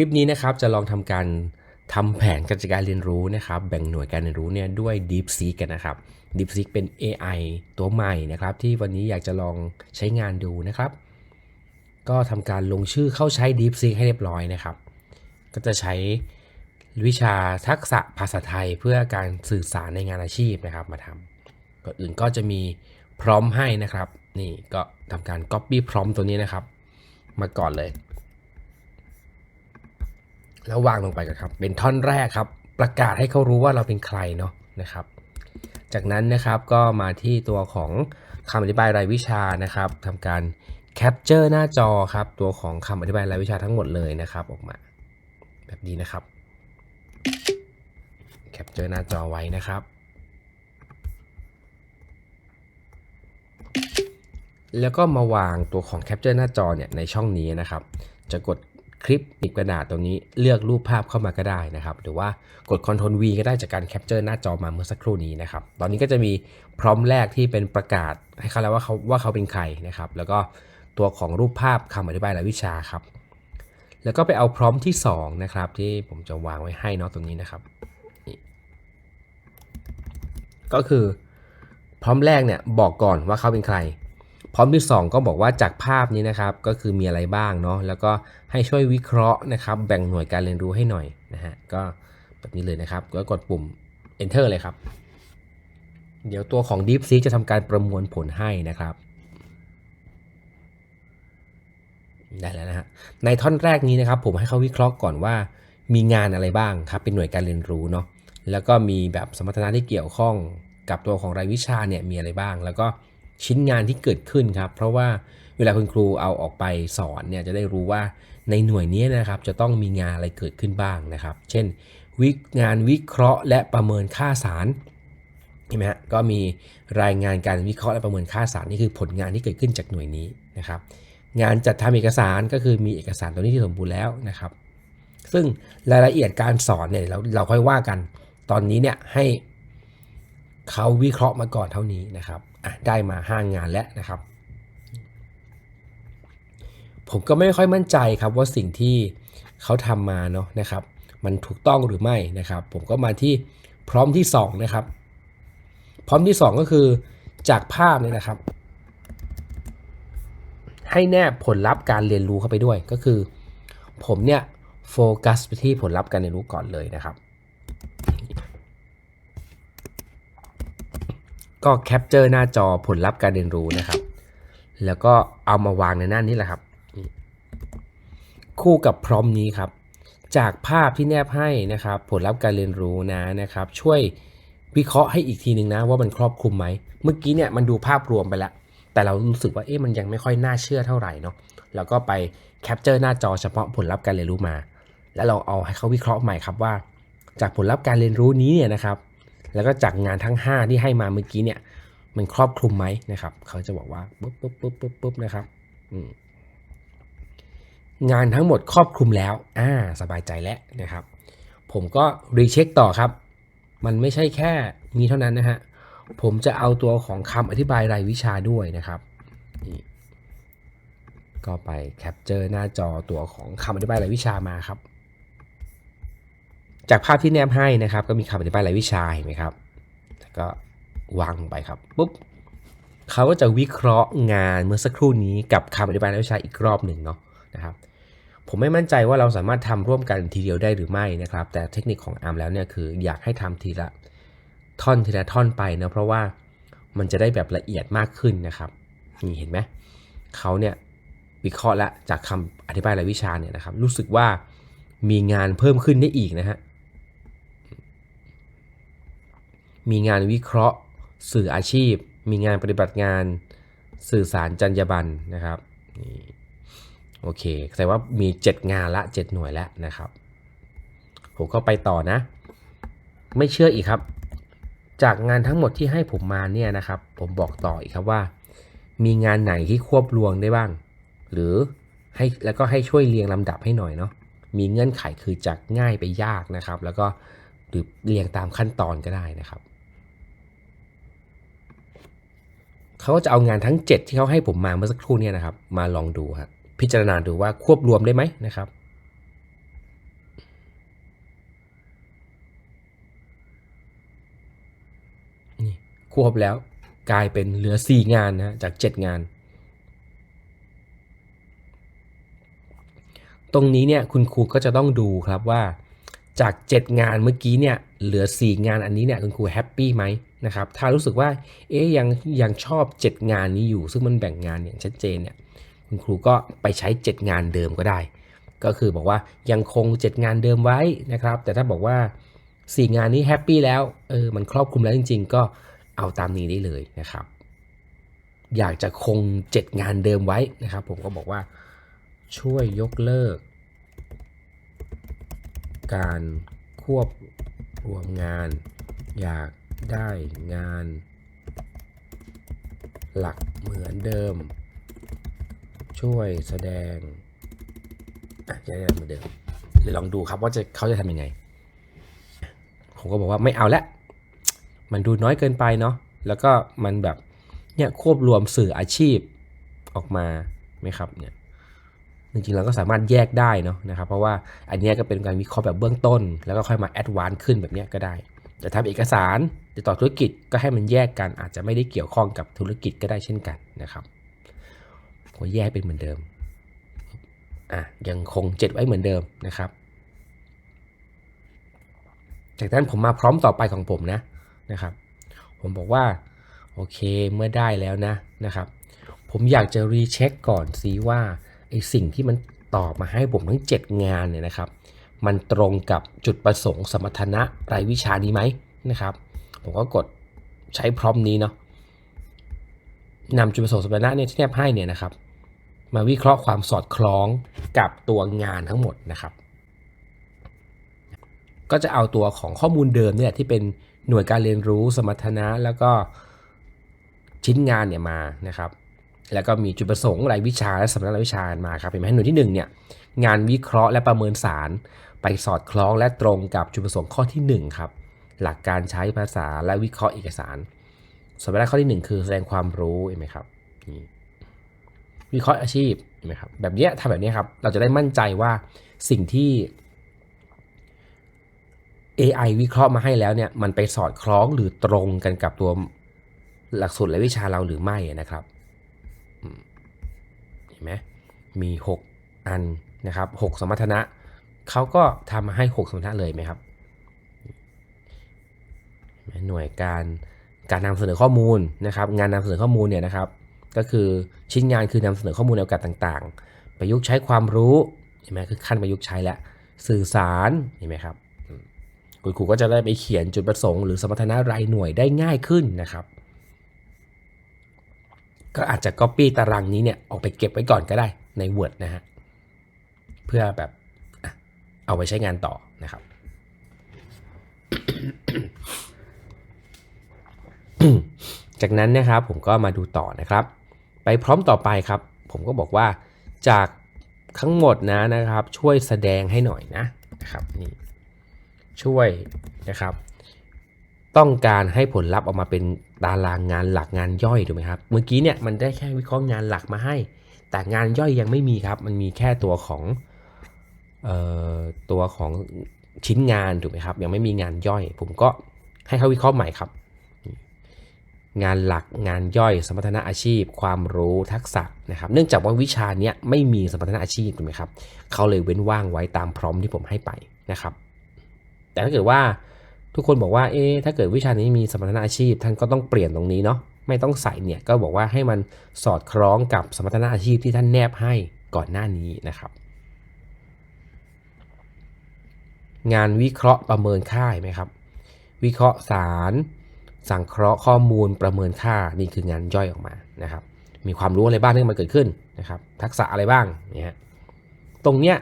ลิปนี้นะครับจะลองทำการทำแผนการจัดการเรียนรู้นะครับ แบ่งหน่วยการเรียนรู้เนี่ยด้วย DeepSeek กันนะครับ DeepSeek เป็น AI ตัวใหม่นะครับ ที่วันนี้อยากจะลองใช้งานดูนะครับ ก็ทำการลงชื่อเข้าใช้ DeepSeek ให้เรียบร้อยนะครับ ก็จะใช้วิชาทักษะภาษาไทยเพื่อการสื่อสารในงานอาชีพนะครับมาทำก่อนอื่นก็จะมีพร้อมให้นะครับ นี่ก็ทำการ Copy พร้อมตัวนี้นะครับ มาก่อนเลย แล้ววางลงไปก่อนครับเป็นท่อนแรกครับ ประกาศให้เขารู้ว่าเราเป็นใครเนาะนะครับ จากนั้นนะครับก็มาที่ตัวของคำอธิบายรายวิชานะครับทำการแคปเจอร์หน้าจอครับ ตัวของคำอธิบายรายวิชาทั้งหมดเลยนะครับ ออกมา แบบนี้นะครับแคปเจอร์หน้าจอไว้นะครับ แล้วก็มาวางตัวของแคปเจอร์หน้าจอเนี่ยในช่องนี้นะครับ จะกด ลิปหนีบกระดาษตรงนี้เลือกรูปภาพเข้ามาก็ได้นะครับ หรือว่ากด Ctrl V ก็ได้จากการแคปเจอร์หน้าจอมาเมื่อสักครู่นี้นะครับ ตอนนี้ก็จะมีพร้อมแรกที่เป็นประกาศให้เขาแล้วว่าเขาว่าเขาเป็นใครนะครับ แล้วก็ตัวของรูปภาพคำอธิบายรายวิชาครับ แล้วก็ไปเอาพร้อมที่2นะครับที่ผมจะวางไว้ให้เนาะตรงนี้นะครับนี่ก็คือพร้อมแรกเนี่ยบอกก่อนว่าเขาเป็นใคร พร้อมที่2ก็บอกว่าจากภาพนี้นะครับก็คือมีอะไรบ้างเนาะแล้วก็ให้ช่วยวิเคราะห์นะครับ แบ่งหน่วยการเรียนรู้ให้หน่อยนะฮะก็แบบนี้เลยนะครับก็กดปุ่ม enter เลยครับ เดี๋ยวตัวของ DeepSeek จะทำการประมวลผลให้นะครับได้แล้วนะฮะในท่อนแรกนี้นะครับ ผมให้เขาวิเคราะห์ก่อนว่า มีงานอะไรบ้างครับ เป็นหน่วยการเรียนรู้เนาะแล้วก็มีแบบสมรรถนะที่เกี่ยวข้องกับตัวของรายวิชาเนี่ยมีอะไรบ้าง แล้วก็ ชิ้นงานที่เกิดขึ้นครับ เพราะว่าเวลาคุณครูเอาออกไปสอนเนี่ยจะได้รู้ว่าในหน่วยนี้นะครับจะต้องมีงานอะไรเกิดขึ้นบ้างนะครับ เช่นวิงานวิเคราะห์และประเมินค่าสารเห็นไหมฮะก็มีรายงานการวิเคราะห์และประเมินค่าสารนี่คือผลงานที่เกิดขึ้นจากหน่วยนี้นะครับ งานจัดทำเอกสารก็คือมีเอกสารตัวนี้ที่สมบูรณ์แล้วนะครับ ซึ่งรายละเอียดการสอนเนี่ยเราเราค่อยว่ากัน ตอนนี้เนี่ยให้เขาวิเคราะห์มาก่อนเท่านี้นะครับ ได้มาห้างานแล้วนะครับ ผมก็ไม่ค่อยมั่นใจครับว่าสิ่งที่เขาทำมาเนาะนะครับ มันถูกต้องหรือไม่นะครับ ผมก็มาที่พร้อมที่2นะครับ พร้อมที่ 2 ก็คือจากภาพเนี่ยนะครับ ให้แนบผลลัพธ์การเรียนรู้เข้าไปด้วยก็คือ ผมเนี่ยโฟกัสไปที่ผลลัพธ์การเรียนรู้ก่อนเลยนะครับ ก็แคปเจอร์หน้าจอผลลัพธ์การเรียนรู้นะครับ แล้วก็เอามาวางในหน้านี้แหละครับคู่กับพร้อมนี้ครับ จากภาพที่แนบให้นะครับ ผลลัพธ์การเรียนรู้นะนะครับ ช่วยวิเคราะห์ให้อีกทีหนึ่งนะว่ามันครอบคลุมไหม เมื่อกี้เนี่ยมันดูภาพรวมไปแล้วแต่เรารู้สึกว่าเอ๊ะมันยังไม่ค่อยน่าเชื่อเท่าไหร่เนาะเราก็ไปแคปเจอร์หน้าจอเฉพาะผลลัพธ์การเรียนรู้มา แล้วเราเอาให้เขาวิเคราะห์ใหม่ครับว่า จากผลลัพธ์การเรียนรู้นี้เนี่ยนะครับ แล้วก็จากงานทั้ง 5 ที่ให้มาเมื่อกี้เนี่ย มันครอบคลุมไหมนะครับ เขาจะบอกว่าปุ๊บปุ๊บปุ๊บปุ๊บปุ๊บนะครับงานทั้งหมดครอบคลุมแล้ว อ่า สบายใจแล้วนะครับ ผมก็รีเช็คต่อครับ มันไม่ใช่แค่มีเท่านั้นนะฮะ ผมจะเอาตัวของคำอธิบายรายวิชาด้วยนะครับก็ไปแคปเจอร์หน้าจอตัวของคำอธิบายรายวิชามาครับ จากภาพที่แนบให้นะครับ ก็มีคำอธิบายรายวิชาเห็นไหมครับแล้วก็วางลงไปครับปุ๊บเขาก็จะวิเคราะห์งานเมื่อสักครู่นี้กับคำอธิบายรายวิชาอีกรอบหนึ่งเนาะนะครับ ผมไม่มั่นใจว่าเราสามารถทำร่วมกันทีเดียวได้หรือไม่นะครับ แต่เทคนิคของอาร์มแล้วเนี่ยคืออยากให้ทำทีละท่อนทีละท่อนไปนะเพราะว่ามันจะได้แบบละเอียดมากขึ้นนะครับนี่เห็นไหมเขาเนี่ยวิเคราะห์และจากคำอธิบายรายวิชาเนี่ยนะครับ รู้สึกว่ามีงานเพิ่มขึ้นได้อีกนะฮะ มีงานวิเคราะห์ สื่ออาชีพ มีงานปฏิบัติงานสื่อสารจรรยาบรรณนะครับนี่โอเคแสดงว่ามี 7 งานละ 7 หน่วยแล้วนะครับ ผมก็ไปต่อนะ ไม่เชื่ออีกครับ จากงานทั้งหมดที่ให้ผมมาเนี่ยนะครับ ผมบอกต่ออีกครับว่า มีงานไหนที่ควบรวมได้บ้าง หรือให้แล้วก็ให้ช่วยเรียงลำดับให้หน่อยเนาะมีเงื่อนไขคือจากง่ายไปยากนะครับ แล้วก็หรือเรียงตามขั้นตอนก็ได้นะครับ เขาก็จะเอางานทั้ง 7 ที่เขาให้ผมมาเมื่อสักครู่เนี่ยนะครับ มาลองดูครับพิจารณาดูว่าควบรวมได้ไหมนะครับนี่ควบแล้วกลายเป็นเหลือ 4 งานนะจาก 7 งาน ตรงนี้เนี่ยคุณครูก็จะต้องดูครับว่าจาก 7 งานเมื่อกี้เนี่ยเหลือ 4 งานอันนี้เนี่ยคุณครูแฮปปี้ไหม นะครับถ้ารู้สึกว่าเอ๊ยยังยังชอบ 7 งานนี้อยู่ ซึ่งมันแบ่งงานอย่างชัดเจนเนี่ยคุณครูก็ไปใช้ 7 งานเดิมก็ได้ ก็คือบอกว่ายังคง 7 งานเดิมไว้นะครับ แต่ถ้าบอกว่า 4 งานนี้แฮปปี้แล้วเออมันครอบคลุมแล้วจริง ๆ ก็เอาตามนี้ได้เลยนะครับ อยากจะคง 7 งานเดิมไว้นะครับ ผมก็บอกว่าช่วยยกเลิก การควบรวมงาน อยาก ได้งาน หลักเหมือนเดิม ช่วยแสดงอะจะได้เหมือนเดิมเดี๋ยวลองดูครับว่าจะเขาจะทำยังไง ผมก็บอกว่าไม่เอาละ มันดูน้อยเกินไปเนาะแล้วก็มันแบบเนี่ยควบรวมสื่ออาชีพออกมาไหมครับเนี่ยจริงๆเราก็สามารถแยกได้เนาะนะครับ เพราะว่าอันนี้ก็เป็นการวิเคราะห์แบบเบื้องต้น แล้วก็ค่อยมาแอดวานซ์ขึ้นแบบนี้ก็ได้ แต่ทำเอกสารติดต่อธุรกิจก็ให้มันแยกกัน อาจจะไม่ได้เกี่ยวข้องกับธุรกิจก็ได้เช่นกันนะครับผมแยกเป็นเหมือนเดิมอะยังคง7ไว้เหมือนเดิมนะครับ จากนั้นผมมาพร้อมต่อไปของผมนะนะครับ ผมบอกว่าโอเคเมื่อได้แล้วนะนะครับ ผมอยากจะรีเช็คก่อนซิว่าไอสิ่งที่มันตอบมาให้ผมทั้ง 7 งานเนี่ยนะครับ มันตรงกับจุดประสงค์สมรรถนะรายวิชานี้ไหมนะครับ ผมก็กดใช้พร้อมนี้เนาะนำจุดประสงค์สมรรถนะเนี่ยที่แนบให้เนี่ยนะครับ มาวิเคราะห์ความสอดคล้องกับตัวงานทั้งหมดนะครับ ก็จะเอาตัวของข้อมูลเดิมเนี่ยที่เป็นหน่วยการเรียนรู้สมรรถนะแล้วก็ชิ้นงานเนี่ยมานะครับ แล้วก็มีจุดประสงค์รายวิชาและสำนักรายวิชามาครับเห็นไหมหน่วยที่1เนี่ยงานวิเคราะห์และประเมินสาร ไปสอดคล้องและตรงกับจุดประสงค์ข้อที่ 1 ครับ หลักการใช้ภาษาและวิเคราะห์เอกสาร ส่วนประเด็นข้อที่ 1 คือแสดงความรู้เห็นไหมครับวิเคราะห์อาชีพเห็นไหมครับแบบเนี้ยทำแบบเนี้ยครับ เราจะได้มั่นใจว่าสิ่งที่ AI วิเคราะห์มาให้แล้วเนี่ยมันไปสอดคล้องหรือตรงกันกับตัวหลักสูตรและวิชาเราหรือไม่นะครับเห็นไหมมี 6 อันนะครับ 6 สมรรถนะ เขาก็ทำมาให้6สมรรถนะเลยไหมครับ หน่วยการการนำเสนอข้อมูลนะครับ งานนำเสนอข้อมูลเนี่ยนะครับ ก็คือชิ้นงานคือนำเสนอข้อมูลในโอกาสต่างๆ ประยุกต์ใช้ความรู้เห็นไหมคือขั้นประยุกต์ใช้แล้วสื่อสารเห็นไหมครับคุณครูก็จะได้ไปเขียนจุดประสงค์หรือสมรรถนะรายหน่วยได้ง่ายขึ้นนะครับ ก็อาจจะ Copy ตารางนี้เนี่ยออกไปเก็บไว้ก่อนก็ได้ใน Word นะฮะ เพื่อแบบ เอาไปใช้งานต่อนะครับจากนั้นนะครับผมก็มาดูต่อนะครับ ไปพร้อมต่อไปครับ ผมก็บอกว่าจากทั้งหมดนะนะครับ ช่วยแสดงให้หน่อยนะนะครับนี่ช่วยนะครับ ต้องการให้ผลลัพธ์ออกมาเป็นตารางงานหลักงานย่อยถูกไหมครับ เมื่อกี้เนี่ยมันได้แค่วิเคราะห์งานหลักมาให้ แต่งานย่อยยังไม่มีครับ มันมีแค่ตัวของ ตัวของชิ้นงานถูกไหมครับ ยังไม่มีงานย่อย ผมก็ให้เขาวิเคราะห์ใหม่ครับ งานหลักงานย่อย สมรรถนะอาชีพ ความรู้ทักษะนะครับ เนื่องจากว่าวิชาเนี้ยไม่มีสมรรถนะอาชีพถูกไหมครับเขาเลยเว้นว่างไว้ตามพร้อมที่ผมให้ไปนะครับ แต่ถ้าเกิดว่าทุกคนบอกว่าเอ๊ถ้าเกิดวิชานี้มีสมรรถนะอาชีพ ท่านก็ต้องเปลี่ยนตรงนี้เนาะไม่ต้องใส่เนี่ยก็บอกว่าให้มันสอดคล้องกับสมรรถนะอาชีพที่ท่านแนบให้ก่อนหน้านี้นะครับ งานวิเคราะห์ประเมินค่าเห็นไหมครับ วิเคราะห์สาร สังเคราะห์ข้อมูลประเมินค่านี่คืองานย่อยออกมานะครับ มีความรู้อะไรบ้างที่มันเกิดขึ้นนะครับ ทักษะอะไรบ้างเนี่ยตรงเนี้ย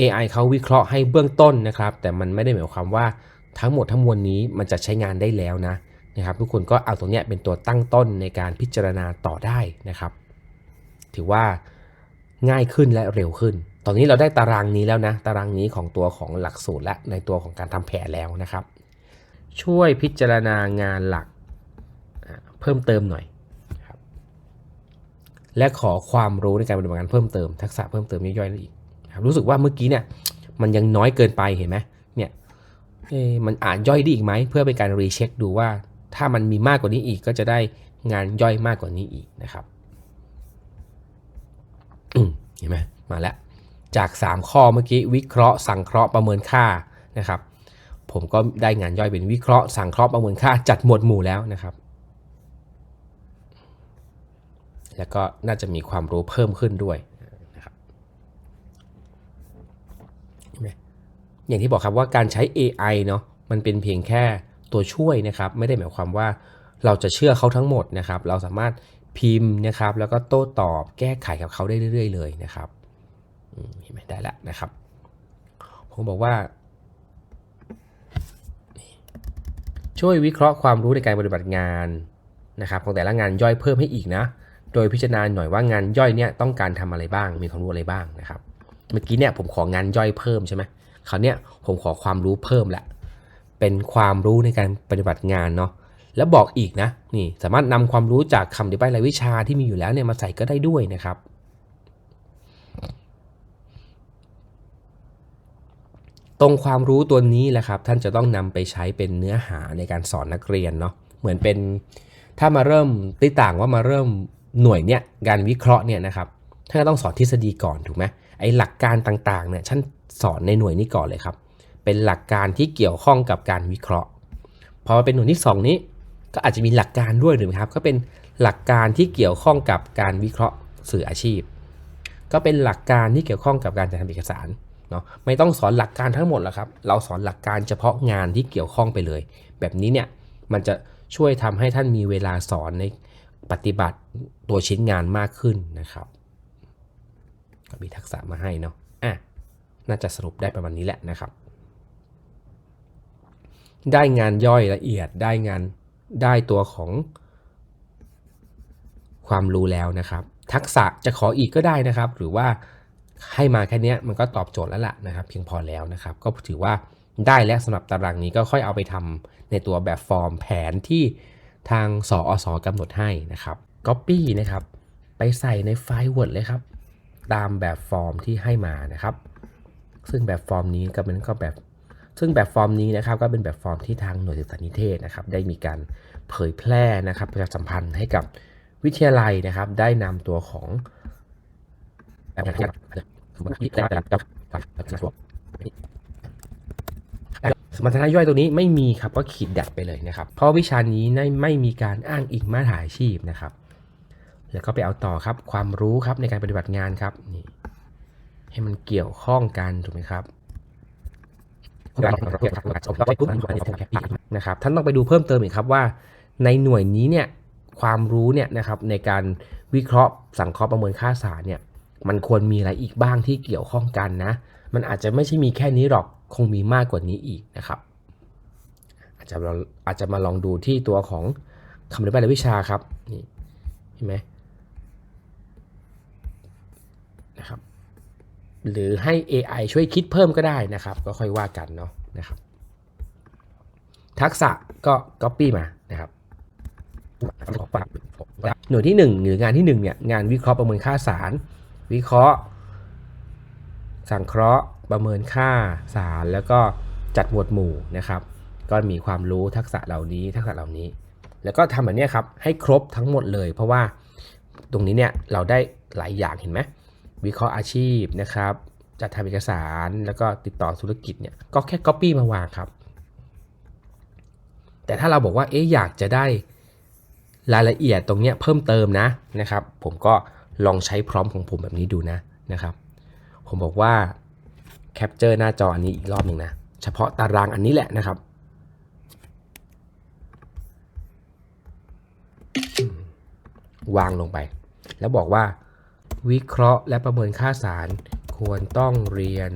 AI เขาวิเคราะห์ให้เบื้องต้นนะครับ แต่มันไม่ได้หมายความว่าทั้งหมดทั้งมวลนี้มันจะใช้งานได้แล้วนะนะครับทุกคนก็เอาตรงเนี้ยเป็นตัวตั้งต้นในการพิจารณาต่อได้นะครับ ถือว่าง่ายขึ้นและเร็วขึ้น ตอนนี้เราได้ตารางนี้แล้วนะ ตารางนี้ของตัวของหลักสูตรและในตัวของการทำแผนแล้วนะครับ ช่วยพิจารณางานหลักเพิ่มเติมหน่อยและขอความรู้ในการปฏิบัติงานเพิ่มเติมทักษะเพิ่มเติมย่อยๆนั่นอีกครับรู้สึกว่าเมื่อกี้เนี่ยมันยังน้อยเกินไปเห็นไหมเนี่ยมันอ่านย่อยได้อีกไหมเพื่อเป็นการรีเช็คดูว่า ถ้ามันมีมากกว่านี้อีกก็จะได้งานย่อยมากกว่านี้อีกนะครับเห็นไหมมาแล้ว จาก 3 ข้อเมื่อกี้วิเคราะห์สังเคราะห์ประเมินค่านะครับ ผมก็ได้งานย่อยเป็นวิเคราะห์สังเคราะห์ประเมินค่าจัดหมวดหมู่แล้วนะครับ แล้วก็น่าจะมีความรู้เพิ่มขึ้นด้วยนะครับอย่างที่บอกครับว่าการใช้ AI เนาะมันเป็นเพียงแค่ตัวช่วยนะครับ ไม่ได้หมายความว่าเราจะเชื่อเขาทั้งหมดนะครับ เราสามารถพิมพ์นะครับ แล้วก็โต้ตอบแก้ไขกับเขาได้เรื่อย ๆ เลยนะครับ เห็นไหมได้แล้วนะครับ ผมบอกว่า ช่วยวิเคราะห์ความรู้ในการปฏิบัติงานนะครับของแต่ละงานย่อยเพิ่มให้อีกนะ โดยพิจารณาหน่อยว่างานย่อยเนี่ยต้องการทำอะไรบ้าง มีความรู้อะไรบ้างนะครับ เมื่อกี้เนี่ยผมของานย่อยเพิ่มใช่ไหมคราวเนี้ยผมขอความรู้เพิ่มแหละเป็นความรู้ในการปฏิบัติงานเนาะแล้วบอกอีกนะนี่สามารถนำความรู้จากคำอธิบายรายวิชาที่มีอยู่แล้วเนี่ยมาใส่ก็ได้ด้วยนะครับ ตรงความรู้ตัวนี้แหละครับท่านจะต้องนำไปใช้เป็นเนื้อหาในการสอนนักเรียนเนาะเหมือนเป็นถ้ามาเริ่มติต่างว่ามาเริ่มหน่วยเนี่ยการวิเคราะห์เนี่ยนะครับท่านก็ต้องสอนทฤษฎีก่อนถูกไหมไอ้หลักการต่างๆเนี่ยท่านสอนในหน่วยนี้ก่อนเลยครับ เป็นหลักการที่เกี่ยวข้องกับการวิเคราะห์พอมาเป็นหน่วยที่ 2 นี้ ก็อาจจะมีหลักการด้วยหรือไหมครับ ก็เป็นหลักการที่เกี่ยวข้องกับการวิเคราะห์สื่ออาชีพ ก็เป็นหลักการที่เกี่ยวข้องกับการจัดทำเอกสาร เนาะไม่ต้องสอนหลักการทั้งหมดหรอกครับ เราสอนหลักการเฉพาะงานที่เกี่ยวข้องไปเลย แบบนี้เนี่ยมันจะช่วยทำให้ท่านมีเวลาสอนในปฏิบัติตัวชิ้นงานมากขึ้นนะครับก็มีทักษะมาให้เนาะอะน่าจะสรุปได้ประมาณนี้แหละนะครับ ได้งานย่อยละเอียดได้งานได้ตัวของความรู้แล้วนะครับ ทักษะจะขออีกก็ได้นะครับ หรือว่า ให้มาแค่เนี้ยมันก็ตอบโจทย์แล้วล่ะนะครับ เพียงพอแล้วนะครับ ก็ถือว่าได้แล้วสำหรับตารางนี้ก็ค่อยเอาไปทำในตัวแบบฟอร์มแผนที่ทางสอสกำหนดให้นะครับ Copy นะครับ ไปใส่ในไฟล์ Word เลยครับ ตามแบบฟอร์มที่ให้มานะครับ ซึ่งแบบฟอร์มนี้ก็เป็นก็แบบ ซึ่งแบบฟอร์มนี้นะครับก็เป็นแบบฟอร์มที่ทางหน่วยศึกษานิเทศนะครับ ได้มีการเผยแพร่นะครับประชาสัมพันธ์ให้กับวิทยาลัยนะครับ ได้นำตัวของ สมรรถนะย่อยตัวนี้ไม่มีครับก็ขีดดัดไปเลยนะครับ เพราะวิชานี้ไม่มีการอ้างอิงมาตรฐานอาชีพนะครับ แล้วก็ไปเอาต่อครับความรู้ครับในการปฏิบัติงานครับนี่ให้มันเกี่ยวข้องกันถูกไหมครับนะครับท่านต้องไปดูเพิ่มเติมอีกครับว่า ในหน่วยนี้เนี่ยความรู้เนี่ยนะครับในการวิเคราะห์สังเคราะห์ประเมินค่าสารเนี่ย มันควรมีอะไรอีกบ้างที่เกี่ยวข้องกันนะ มันอาจจะไม่ใช่มีแค่นี้หรอก คงมีมากกว่านี้อีกนะครับ อาจจะอาจจะมาลองดูที่ตัวของคำอธิบายรายวิชาครับ นี่เห็นไหมนะครับ หรือให้ AI ช่วยคิดเพิ่มก็ได้นะครับ ก็ค่อยว่ากันเนาะนะครับ ทักษะก็ Copy มานะครับหน่วยที่ 1 หรืองานที่1เนี่ยงานวิเคราะห์ประเมินค่าสาร วิเคราะห์ สังเคราะห์ ประเมินค่าสารแล้วก็จัดหมวดหมู่นะครับ ก็มีความรู้ทักษะเหล่านี้ทักษะเหล่านี้ แล้วก็ทำแบบนี้ครับให้ครบทั้งหมดเลย เพราะว่าตรงนี้เนี่ยเราได้หลายอย่างเห็นไหมวิเคราะห์อาชีพนะครับ จัดทำเอกสารแล้วก็ติดต่อธุรกิจเนี่ยก็แค่ Copy มาวางครับ แต่ถ้าเราบอกว่าเอ๊ะอยากจะได้รายละเอียดตรงเนี้ยเพิ่มเติมนะนะครับ ผมก็ ลองใช้พร้อมของผมแบบนี้ดูนะนะครับ ผมบอกว่าแคปเจอร์หน้าจออันนี้อีกรอบหนึ่งนะ เฉพาะตารางอันนี้แหละนะครับ วางลงไป แล้วบอกว่า วิเคราะห์และประเมินค่าสาร ควรต้องเรียน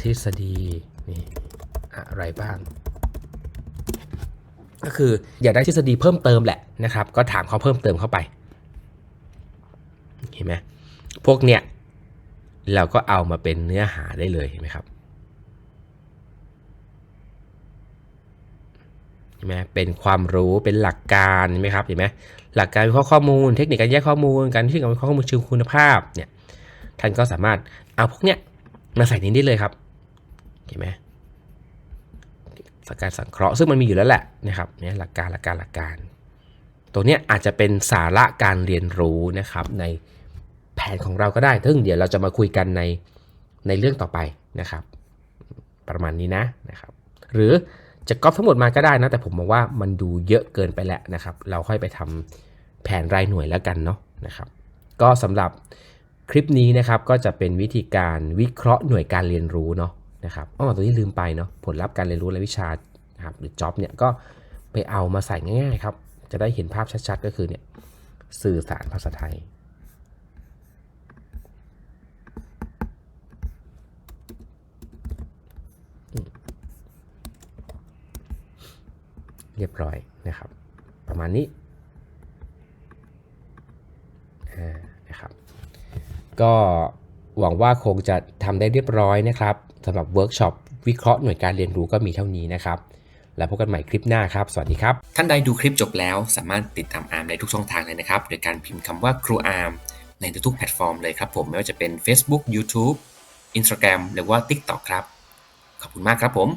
ทฤษฎีนี่อะไรบ้าง ก็คืออยากได้ทฤษฎีเพิ่มเติมแหละนะครับ ก็ถามเขาเพิ่มเติมเข้าไป เห็นไหมพวกเนี้ยเราก็เอามาเป็นเนื้อหาได้เลยเห็นไหมครับเห็นไหมเป็นความรู้เป็นหลักการเห็นไหมครับเห็นไหมหลักการวิเคราะห์ข้อมูล เทคนิคการแยกข้อมูล การที่การวิเคราะห์ข้อมูลเชิงคุณภาพเนี่ยท่านก็สามารถเอาพวกเนี้ยมาใส่นี้ได้เลยครับเห็นไหมการสังเคราะห์ซึ่งมันมีอยู่แล้วแหละนะครับเนี่ยหลักการหลักการหลักการ ตัวนี้อาจจะเป็นสาระการเรียนรู้นะครับในแผนของเราก็ได้ซึ่งเดี๋ยวเราจะมาคุยกันในในเรื่องต่อไปนะครับ ประมาณนี้นะนะครับ หรือจะก๊อปทั้งหมดมาก็ได้นะ แต่ผมมองว่ามันดูเยอะเกินไปแล้วนะครับ เราค่อยไปทำแผนรายหน่วยแล้วกันเนาะนะครับ ก็สำหรับคลิปนี้นะครับก็จะเป็นวิธีการวิเคราะห์หน่วยการเรียนรู้เนาะนะครับอ๋อตัวนี้ลืมไปเนาะผลลัพธ์การเรียนรู้และวิชานะครับหรือ job เนี่ยก็ไปเอามาใส่ง่ายๆครับ จะได้เห็นภาพชัดๆ ก็คือเนี่ยสื่อสารภาษาไทย เรียบร้อยนะครับ ประมาณนี้นะครับ ก็หวังว่าคงจะทำได้เรียบร้อยนะครับสำหรับเวิร์กช็อปวิเคราะห์หน่วยการเรียนรู้ก็มีเท่านี้นะครับ แล้วพบกันใหม่คลิปหน้าครับ สวัสดีครับ ท่านใดดูคลิปจบแล้วสามารถติดตามอาร์มได้ทุกช่องทางเลยนะครับ โดยการพิมพ์คำว่าครูอาร์มในทุกๆแพลตฟอร์มเลยครับผมไม่ว่าจะเป็น Facebook YouTube Instagram หรือว่า TikTok ครับ ขอบคุณมากครับผม